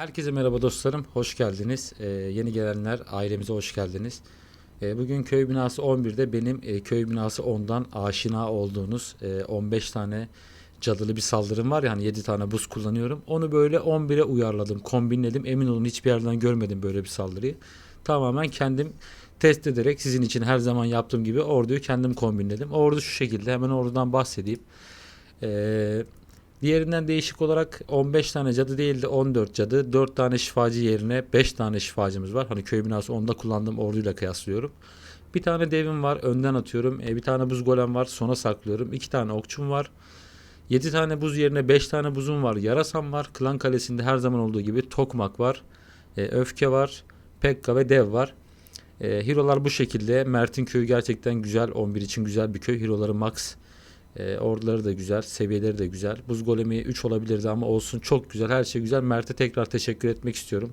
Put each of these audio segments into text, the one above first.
Herkese merhaba dostlarım, hoş geldiniz. Ee, yeni gelenler ailemize hoş geldiniz. Ee, bugün köy binası 11'de benim e, köy binası 10'dan aşina olduğunuz e, 15 tane cadılı bir saldırım var. Yani 7 tane buz kullanıyorum. Onu böyle 11'e uyarladım, kombinledim. Emin olun hiçbir yerden görmedim böyle bir saldırıyı. Tamamen kendim test ederek sizin için her zaman yaptığım gibi orduyu kendim kombinledim. Ordu şu şekilde, hemen ordudan bahsedeyim. Ee, Diğerinden değişik olarak 15 tane cadı değil de 14 cadı. 4 tane şifacı yerine 5 tane şifacımız var. Hani köy binası 10'da kullandığım orduyla kıyaslıyorum. Bir tane devim var önden atıyorum. E, bir tane buz golem var sona saklıyorum. 2 tane okçum var. 7 tane buz yerine 5 tane buzum var. Yarasam var. Klan kalesinde her zaman olduğu gibi tokmak var. E, öfke var. Pekka ve dev var. E, hero'lar bu şekilde. Mert'in köyü gerçekten güzel. 11 için güzel bir köy. Hero'ları max. E, orduları da güzel, seviyeleri de güzel. Buz golemi 3 olabilirdi ama olsun çok güzel, her şey güzel. Mert'e tekrar teşekkür etmek istiyorum.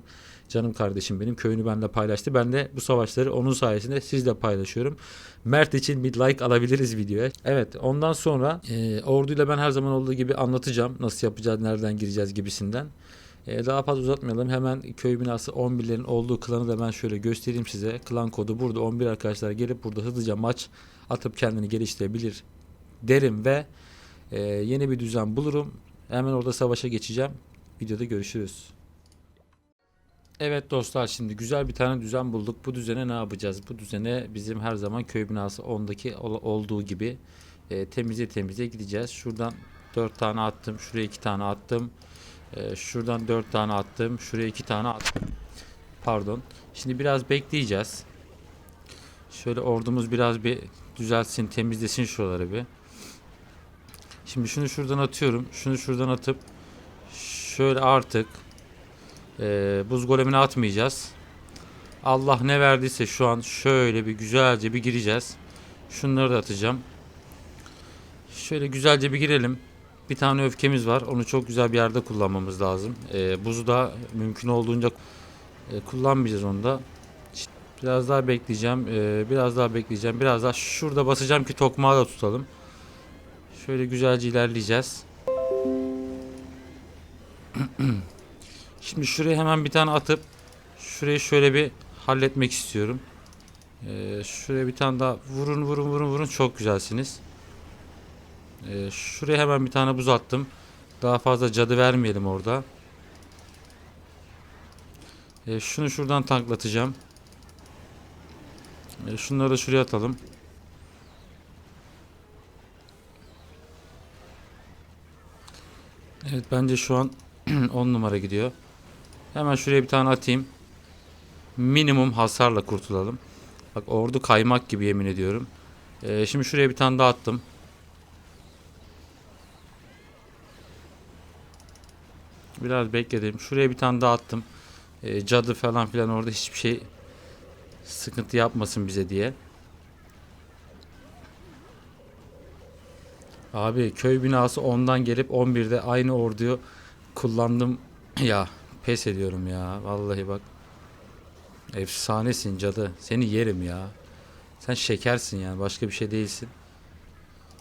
Canım kardeşim benim köyünü benimle paylaştı. Ben de bu savaşları onun sayesinde sizle paylaşıyorum. Mert için bir like alabiliriz videoya. Evet ondan sonra e, orduyla ben her zaman olduğu gibi anlatacağım. Nasıl yapacağız, nereden gireceğiz gibisinden. E, daha fazla uzatmayalım. Hemen köy binası 11'lerin olduğu klanı da ben şöyle göstereyim size. Klan kodu burada 11 arkadaşlar gelip burada hızlıca maç atıp kendini geliştirebilir derim ve e, yeni bir düzen bulurum. Hemen orada savaşa geçeceğim. Videoda görüşürüz. Evet dostlar şimdi güzel bir tane düzen bulduk. Bu düzene ne yapacağız? Bu düzene bizim her zaman köy binası 10'daki ol- olduğu gibi e, temize temize gideceğiz. Şuradan 4 tane attım. Şuraya 2 tane attım. E, şuradan 4 tane attım. Şuraya 2 tane attım. Pardon. Şimdi biraz bekleyeceğiz. Şöyle ordumuz biraz bir düzelsin, temizlesin şuraları bir. Şimdi şunu şuradan atıyorum. Şunu şuradan atıp şöyle artık eee, buz golemine atmayacağız. Allah ne verdiyse şu an şöyle bir güzelce bir gireceğiz. Şunları da atacağım. Şöyle güzelce bir girelim. Bir tane öfkemiz var. Onu çok güzel bir yerde kullanmamız lazım. Eee buzu da mümkün olduğunca e, kullanmayacağız onu da. Biraz daha bekleyeceğim. eee, biraz daha bekleyeceğim. Biraz daha şurada basacağım ki tokmağı da tutalım. Şöyle güzelce ilerleyeceğiz. Şimdi şuraya hemen bir tane atıp şurayı şöyle bir halletmek istiyorum. Ee, şuraya bir tane daha vurun vurun vurun vurun çok güzelsiniz. Ee, şuraya hemen bir tane buz attım. Daha fazla cadı vermeyelim orada. Ee, şunu şuradan tanklatacağım. Ee, şunları da şuraya atalım. Evet bence şu an 10 numara gidiyor. Hemen şuraya bir tane atayım. Minimum hasarla kurtulalım. Bak ordu kaymak gibi yemin ediyorum. Ee, şimdi şuraya bir tane daha attım. Biraz bekledim. Şuraya bir tane daha attım. Ee, cadı falan filan orada hiçbir şey sıkıntı yapmasın bize diye. Abi köy binası 10'dan gelip 11'de aynı orduyu kullandım. Ya pes ediyorum ya. Vallahi bak. Efsanesin cadı. Seni yerim ya. Sen şekersin yani. Başka bir şey değilsin.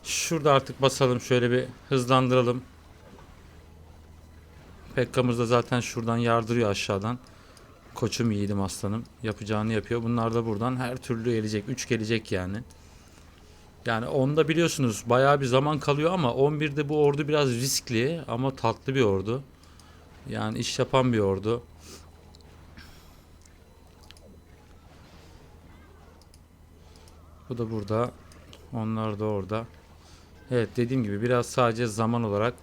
Şurada artık basalım. Şöyle bir hızlandıralım. Pekka'mız da zaten şuradan yardırıyor aşağıdan. Koçum yiğidim aslanım. Yapacağını yapıyor. Bunlar da buradan her türlü gelecek. 3 gelecek yani. Yani onda biliyorsunuz bayağı bir zaman kalıyor ama 11'de bu ordu biraz riskli ama tatlı bir ordu. Yani iş yapan bir ordu. Bu da burada. Onlar da orada. Evet dediğim gibi biraz sadece zaman olarak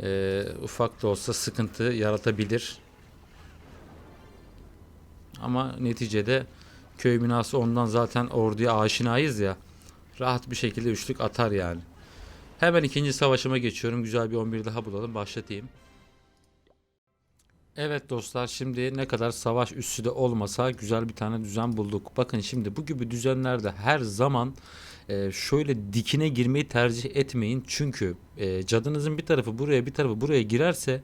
eee, ufak da olsa sıkıntı yaratabilir. Ama neticede köy binası ondan zaten orduya aşinayız ya rahat bir şekilde üçlük atar yani. Hemen ikinci savaşıma geçiyorum. Güzel bir 11 daha bulalım. Başlatayım. Evet dostlar şimdi ne kadar savaş üssü de olmasa güzel bir tane düzen bulduk. Bakın şimdi bu gibi düzenlerde her zaman e, şöyle dikine girmeyi tercih etmeyin. Çünkü e, cadınızın bir tarafı buraya bir tarafı buraya girerse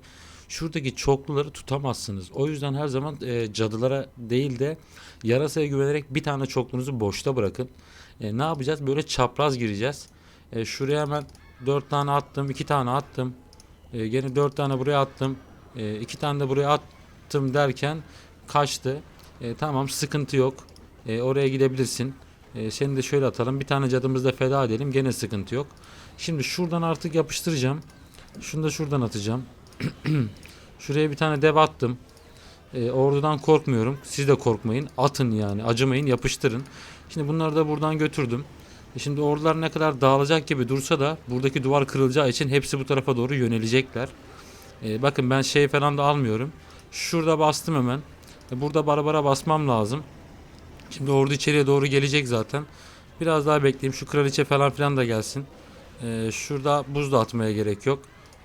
şuradaki çokluları tutamazsınız. O yüzden her zaman e, cadılara değil de yarasaya güvenerek bir tane çoklunuzu boşta bırakın. E, ne yapacağız? Böyle çapraz gireceğiz. E, şuraya hemen 4 tane attım, 2 tane attım. E, gene 4 tane buraya attım. E, tane de buraya attım derken kaçtı. E, tamam sıkıntı yok. E, oraya gidebilirsin. E, seni de şöyle atalım. Bir tane cadımızı da feda edelim. Gene sıkıntı yok. Şimdi şuradan artık yapıştıracağım. Şunu da şuradan atacağım. Şuraya bir tane dev attım. E, ordudan korkmuyorum. Siz de korkmayın. Atın yani. Acımayın. Yapıştırın. Şimdi bunları da buradan götürdüm. E şimdi ordular ne kadar dağılacak gibi dursa da buradaki duvar kırılacağı için hepsi bu tarafa doğru yönelecekler. E, bakın ben şey falan da almıyorum. Şurada bastım hemen. E, burada barabara basmam lazım. Şimdi ordu içeriye doğru gelecek zaten. Biraz daha bekleyeyim. Şu kraliçe falan filan da gelsin. E, şurada buz da atmaya gerek yok.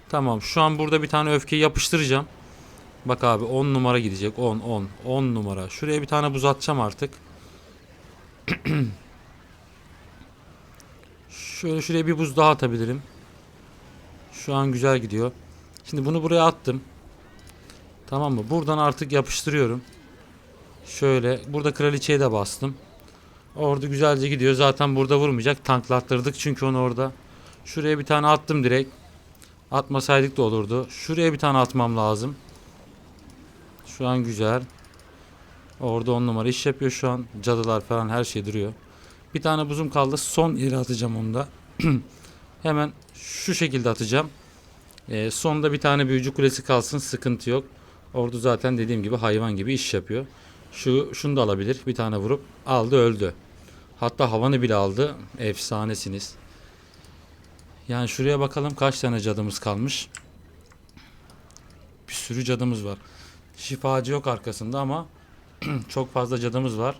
Tamam şu an burada bir tane öfkeyi yapıştıracağım. Bak abi 10 numara gidecek. 10 10 10 numara. Şuraya bir tane buz atacağım artık. Şöyle şuraya bir buz daha atabilirim. Şu an güzel gidiyor. Şimdi bunu buraya attım. Tamam mı? Buradan artık yapıştırıyorum. Şöyle burada kraliçeye de bastım. Orada güzelce gidiyor. Zaten burada vurmayacak. Tanklattırdık çünkü onu orada. Şuraya bir tane attım direkt. Atmasaydık da olurdu. Şuraya bir tane atmam lazım. Şu an güzel. Orada on numara iş yapıyor şu an. Cadılar falan her şey duruyor. Bir tane buzum kaldı. Son yere atacağım onu da. Hemen şu şekilde atacağım. Ee, sonda bir tane büyücü kulesi kalsın. Sıkıntı yok. Ordu zaten dediğim gibi hayvan gibi iş yapıyor. Şu şunu da alabilir. Bir tane vurup aldı öldü. Hatta havanı bile aldı. Efsanesiniz. Yani şuraya bakalım kaç tane cadımız kalmış. Bir sürü cadımız var. Şifacı yok arkasında ama çok fazla cadımız var.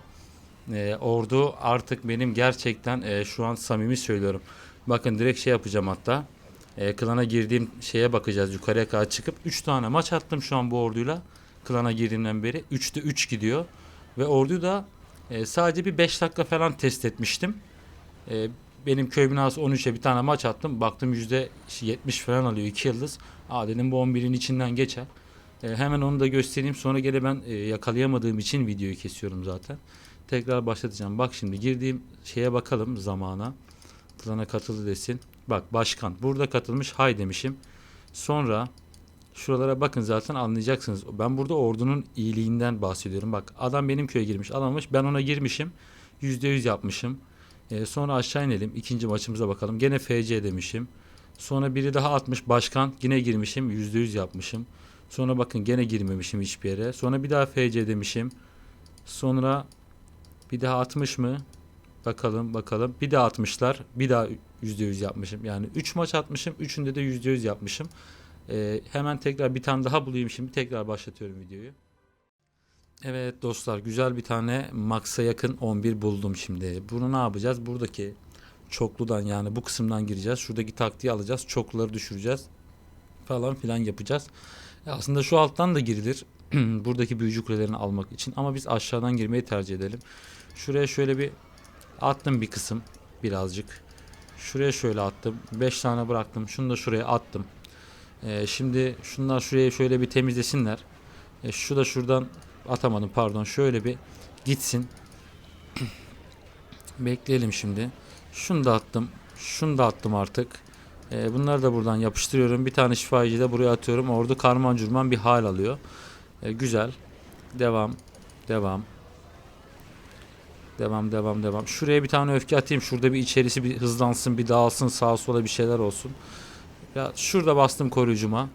Ee, ordu artık benim gerçekten e, şu an samimi söylüyorum. Bakın direkt şey yapacağım hatta. E, klana girdiğim şeye bakacağız. Yukarıya kadar çıkıp 3 tane maç attım şu an bu orduyla. Klana girdiğimden beri. 3'te 3 gidiyor. Ve orduyu da e, sadece bir 5 dakika falan test etmiştim. E, benim köy binası 13'e bir tane maç attım. Baktım %70 falan alıyor 2 yıldız. Aa dedim bu 11'in içinden geçer. E, hemen onu da göstereyim. Sonra gene ben e, yakalayamadığım için videoyu kesiyorum zaten. Tekrar başlatacağım. Bak şimdi girdiğim şeye bakalım zamana. Klana katıldı desin. Bak başkan burada katılmış hay demişim. Sonra şuralara bakın zaten anlayacaksınız. Ben burada ordunun iyiliğinden bahsediyorum. Bak adam benim köye girmiş alamamış. Ben ona girmişim. %100 yapmışım. Ee, sonra aşağı inelim. ikinci maçımıza bakalım. Gene FC demişim. Sonra biri daha atmış başkan. Yine girmişim. %100 yapmışım. Sonra bakın gene girmemişim hiçbir yere. Sonra bir daha FC demişim. Sonra bir daha atmış mı? Bakalım bakalım. Bir daha atmışlar. Bir daha %100 yapmışım. Yani 3 maç atmışım. Üçünde de %100 yapmışım. Ee, hemen tekrar bir tane daha bulayım şimdi. Tekrar başlatıyorum videoyu. Evet dostlar güzel bir tane Max'a yakın 11 buldum şimdi. Bunu ne yapacağız? Buradaki çokludan yani bu kısımdan gireceğiz. Şuradaki taktiği alacağız. Çokluları düşüreceğiz. Falan filan yapacağız. E, Aslında şu alttan da girilir. Buradaki büyücü kulelerini almak için. Ama biz aşağıdan girmeyi tercih edelim. Şuraya şöyle bir attım bir kısım. Birazcık. Şuraya şöyle attım. 5 tane bıraktım. Şunu da şuraya attım. Ee, şimdi şunlar şuraya şöyle bir temizlesinler. E, şu da şuradan atamadım pardon. Şöyle bir gitsin. Bekleyelim şimdi. Şunu da attım. Şunu da attım artık. E, bunları da buradan yapıştırıyorum. Bir tane şifacıyı da buraya atıyorum. Orada karman curman bir hal alıyor. E, güzel. Devam. Devam. Devam devam devam. Şuraya bir tane öfke atayım. Şurada bir içerisi bir hızlansın, bir dağılsın, sağa sola bir şeyler olsun. Ya şurada bastım koruyucuma.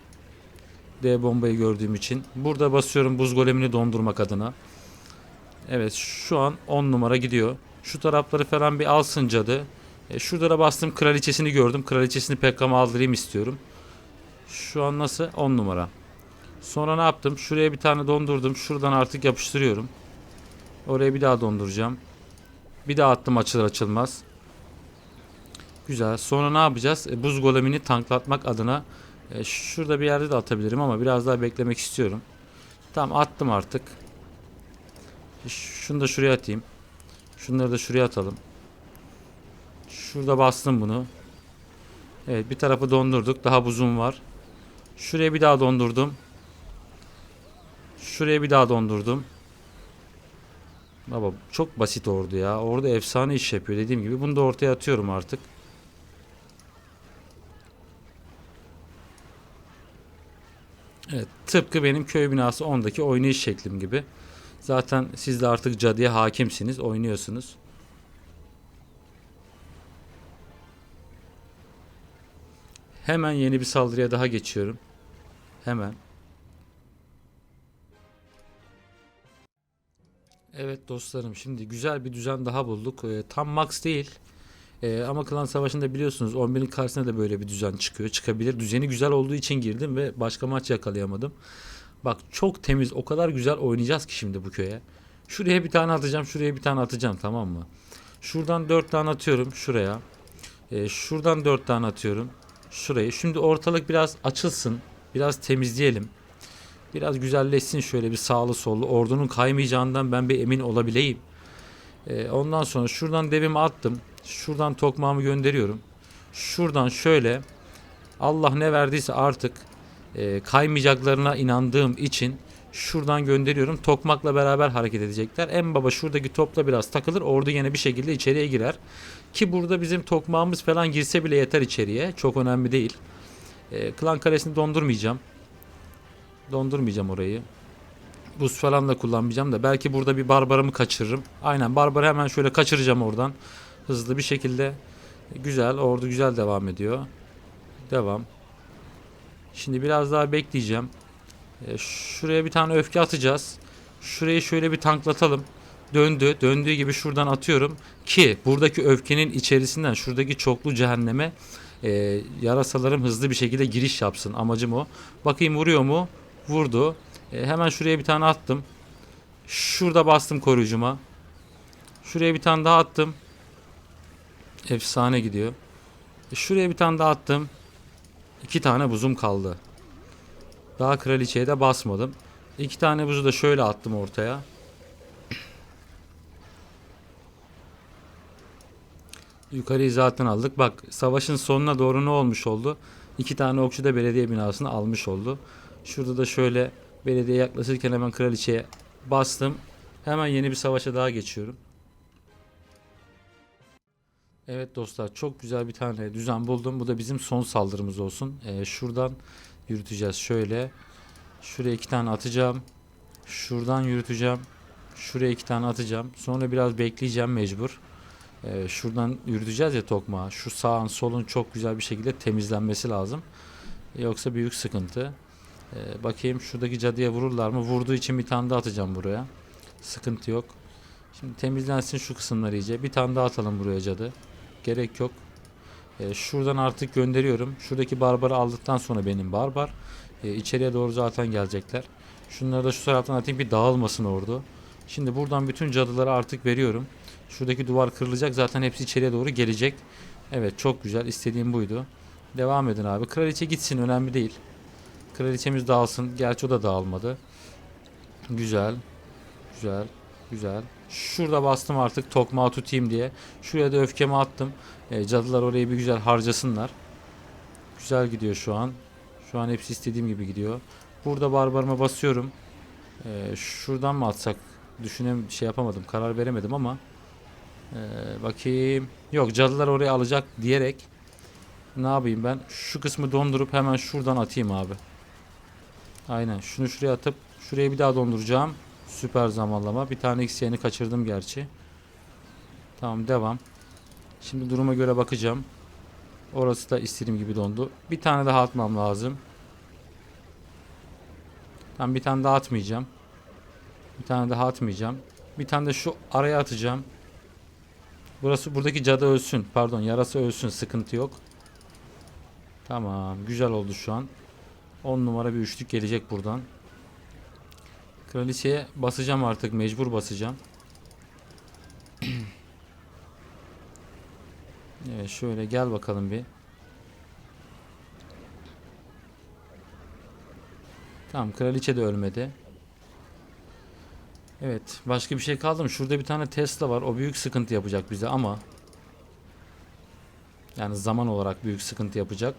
D bombayı gördüğüm için. Burada basıyorum buz golemini dondurmak adına. Evet şu an 10 numara gidiyor. Şu tarafları falan bir alsın cadı. E, şurada da bastım kraliçesini gördüm. Kraliçesini Pekka'ma aldırayım istiyorum. Şu an nasıl? 10 numara. Sonra ne yaptım? Şuraya bir tane dondurdum. Şuradan artık yapıştırıyorum. Oraya bir daha donduracağım. Bir daha attım açılır açılmaz. Güzel. Sonra ne yapacağız? E, buz golemini tanklatmak adına e, şurada bir yerde de atabilirim ama biraz daha beklemek istiyorum. Tamam attım artık. E, Şunu da şuraya atayım. Şunları da şuraya atalım. Şurada bastım bunu. Evet bir tarafı dondurduk. Daha buzum var. Şuraya bir daha dondurdum. Şuraya bir daha dondurdum. Baba çok basit ordu ya. Orada efsane iş yapıyor dediğim gibi. Bunu da ortaya atıyorum artık. Evet, tıpkı benim köy binası 10'daki oynayış şeklim gibi. Zaten siz de artık cadıya hakimsiniz, oynuyorsunuz. Hemen yeni bir saldırıya daha geçiyorum. Hemen. Evet dostlarım şimdi güzel bir düzen daha bulduk. Ee, tam max değil. Ee, ama klan savaşında biliyorsunuz 11'in karşısına da böyle bir düzen çıkıyor. Çıkabilir. Düzeni güzel olduğu için girdim ve başka maç yakalayamadım. Bak çok temiz o kadar güzel oynayacağız ki şimdi bu köye. Şuraya bir tane atacağım şuraya bir tane atacağım tamam mı? Şuradan 4 tane atıyorum şuraya. Ee, şuradan 4 tane atıyorum. Şurayı. Şimdi ortalık biraz açılsın. Biraz temizleyelim. Biraz güzelleşsin şöyle bir sağlı sollu. Ordunun kaymayacağından ben bir emin olabileyim. Ee, ondan sonra şuradan devimi attım. Şuradan tokmağımı gönderiyorum. Şuradan şöyle Allah ne verdiyse artık e, kaymayacaklarına inandığım için şuradan gönderiyorum. Tokmakla beraber hareket edecekler. En baba şuradaki topla biraz takılır. Ordu yine bir şekilde içeriye girer. Ki burada bizim tokmağımız falan girse bile yeter içeriye. Çok önemli değil. E, Klan Kalesi'ni dondurmayacağım. Dondurmayacağım orayı. Buz falan da kullanmayacağım da belki burada bir barbarımı kaçırırım. Aynen barbarı hemen şöyle kaçıracağım oradan. Hızlı bir şekilde. Güzel ordu güzel devam ediyor. Devam. Şimdi biraz daha bekleyeceğim. E, şuraya bir tane öfke atacağız. Şurayı şöyle bir tanklatalım. Döndü. Döndüğü gibi şuradan atıyorum. Ki buradaki öfkenin içerisinden şuradaki çoklu cehenneme e, yarasalarım hızlı bir şekilde giriş yapsın. Amacım o. Bakayım vuruyor mu? Vurdu. E, hemen şuraya bir tane attım. Şurada bastım koruyucuma. Şuraya bir tane daha attım. Efsane gidiyor. E, şuraya bir tane daha attım. İki tane buzum kaldı. Daha kraliçeye de basmadım. İki tane buzu da şöyle attım ortaya. Yukarıyı zaten aldık. Bak savaşın sonuna doğru ne olmuş oldu? İki tane okçu da belediye binasını almış oldu. Şurada da şöyle belediye yaklaşırken hemen kraliçeye bastım. Hemen yeni bir savaşa daha geçiyorum. Evet dostlar çok güzel bir tane düzen buldum. Bu da bizim son saldırımız olsun. Ee, şuradan yürüteceğiz şöyle. Şuraya iki tane atacağım. Şuradan yürüteceğim. Şuraya iki tane atacağım. Sonra biraz bekleyeceğim mecbur. Ee, şuradan yürüteceğiz ya tokmağı. Şu sağın solun çok güzel bir şekilde temizlenmesi lazım. Yoksa büyük sıkıntı. Ee, bakayım şuradaki cadıya vururlar mı? Vurduğu için bir tane daha atacağım buraya. Sıkıntı yok. Şimdi temizlensin şu kısımlar iyice. Bir tane daha atalım buraya cadı. Gerek yok. Ee, şuradan artık gönderiyorum. Şuradaki barbarı aldıktan sonra benim barbar. Ee, içeriye doğru zaten gelecekler. Şunları da şu taraftan atayım bir dağılmasın ordu. Şimdi buradan bütün cadıları artık veriyorum. Şuradaki duvar kırılacak. Zaten hepsi içeriye doğru gelecek. Evet çok güzel. İstediğim buydu. Devam edin abi. Kraliçe gitsin önemli değil. Kraliçemiz dağılsın. Gerçi o da dağılmadı. Güzel. Güzel. Güzel. Şurada bastım artık tokmağı tutayım diye. Şuraya da öfkemi attım. E, cadılar orayı bir güzel harcasınlar. Güzel gidiyor şu an. Şu an hepsi istediğim gibi gidiyor. Burada barbarıma basıyorum. E, şuradan mı atsak? Düşünem şey yapamadım. Karar veremedim ama. E, bakayım. Yok cadılar oraya alacak diyerek. Ne yapayım ben? Şu kısmı dondurup hemen şuradan atayım abi. Aynen. Şunu şuraya atıp şuraya bir daha donduracağım. Süper zamanlama. Bir tane X'yeni kaçırdım gerçi. Tamam devam. Şimdi duruma göre bakacağım. Orası da istediğim gibi dondu. Bir tane daha atmam lazım. Tamam bir tane daha atmayacağım. Bir tane daha atmayacağım. Bir tane de şu araya atacağım. Burası buradaki cadı ölsün. Pardon yarası ölsün. Sıkıntı yok. Tamam. Güzel oldu şu an. 10 numara bir üçlük gelecek buradan. Kraliçeye basacağım artık. Mecbur basacağım. evet şöyle gel bakalım bir. Tamam kraliçe de ölmedi. Evet başka bir şey kaldı mı? Şurada bir tane Tesla var. O büyük sıkıntı yapacak bize ama yani zaman olarak büyük sıkıntı yapacak.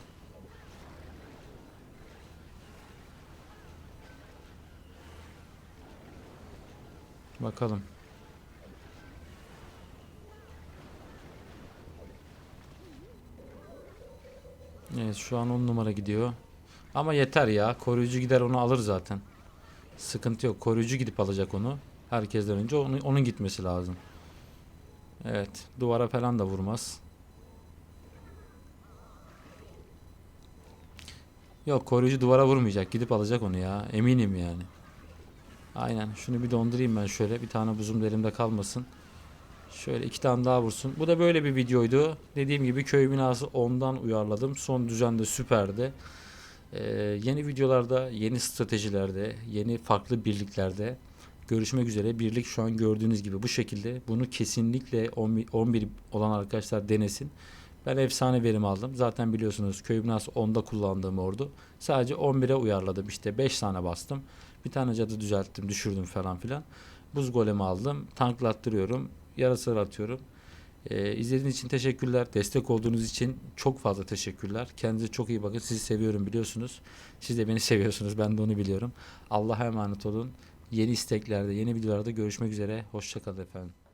Bakalım. Evet şu an 10 numara gidiyor. Ama yeter ya. Koruyucu gider onu alır zaten. Sıkıntı yok. Koruyucu gidip alacak onu. Herkesten önce onun, onun gitmesi lazım. Evet. Duvara falan da vurmaz. Yok koruyucu duvara vurmayacak. Gidip alacak onu ya. Eminim yani. Aynen. Şunu bir dondurayım ben şöyle. Bir tane buzum da elimde kalmasın. Şöyle iki tane daha vursun. Bu da böyle bir videoydu. Dediğim gibi köy binası ondan uyarladım. Son düzen de süperdi. Ee, yeni videolarda, yeni stratejilerde, yeni farklı birliklerde görüşmek üzere. Birlik şu an gördüğünüz gibi bu şekilde. Bunu kesinlikle 11 11 olan arkadaşlar denesin. Ben efsane verim aldım. Zaten biliyorsunuz köy binası 10'da kullandığım ordu. Sadece 11'e uyarladım. İşte 5 tane bastım. Bir tane cadı düzelttim, düşürdüm falan filan. Buz golemi aldım. Tanklattırıyorum. Yarasılar atıyorum. Ee, izlediğiniz için teşekkürler. Destek olduğunuz için çok fazla teşekkürler. Kendinize çok iyi bakın. Sizi seviyorum biliyorsunuz. Siz de beni seviyorsunuz. Ben de onu biliyorum. Allah'a emanet olun. Yeni isteklerde, yeni videolarda görüşmek üzere. Hoşçakalın efendim.